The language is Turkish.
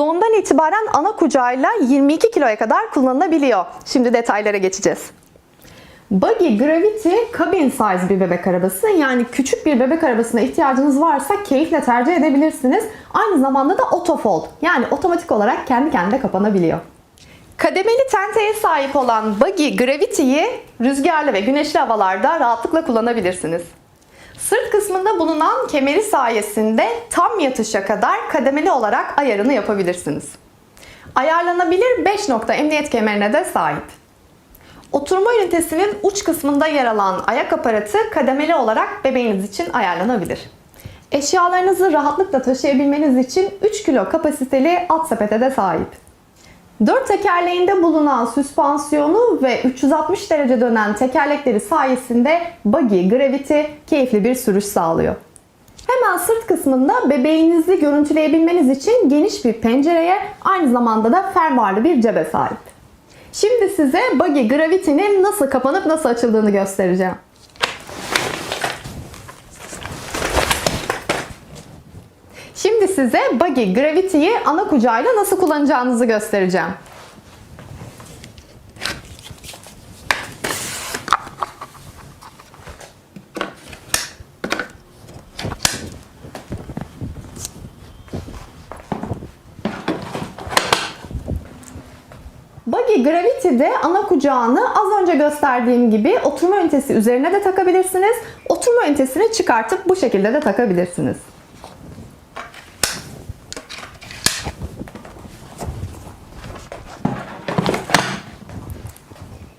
Doğumdan itibaren ana kucağıyla 22 kiloya kadar kullanılabiliyor. Şimdi detaylara geçeceğiz. Buggy Gravity cabin size bir bebek arabası. Yani küçük bir bebek arabasına ihtiyacınız varsa keyifle tercih edebilirsiniz. Aynı zamanda da auto fold yani otomatik olarak kendi kendine kapanabiliyor. Kademeli tenteye sahip olan Buggy Gravity'yi rüzgarlı ve güneşli havalarda rahatlıkla kullanabilirsiniz. Sırt kısmında bulunan kemeri sayesinde tam yatışa kadar kademeli olarak ayarını yapabilirsiniz. Ayarlanabilir 5 nokta emniyet kemerine de sahip. Oturma ünitesinin uç kısmında yer alan ayak aparatı kademeli olarak bebeğiniz için ayarlanabilir. Eşyalarınızı rahatlıkla taşıyabilmeniz için 3 kilo kapasiteli alt sepete de sahip. Dört tekerleğinde bulunan süspansiyonu ve 360 derece dönen tekerlekleri sayesinde Buggy Gravity keyifli bir sürüş sağlıyor. Hemen sırt kısmında bebeğinizi görüntüleyebilmeniz için geniş bir pencereye aynı zamanda da fermuarlı bir cebe sahip. Şimdi size Buggy Gravity'nin nasıl kapanıp nasıl açıldığını göstereceğim. Şimdi size Buggy Gravity'yi ana kucağıyla nasıl kullanacağınızı göstereceğim. Buggy Gravity'de ana kucağını az önce gösterdiğim gibi oturma ünitesi üzerine de takabilirsiniz. Oturma ünitesini çıkartıp bu şekilde de takabilirsiniz.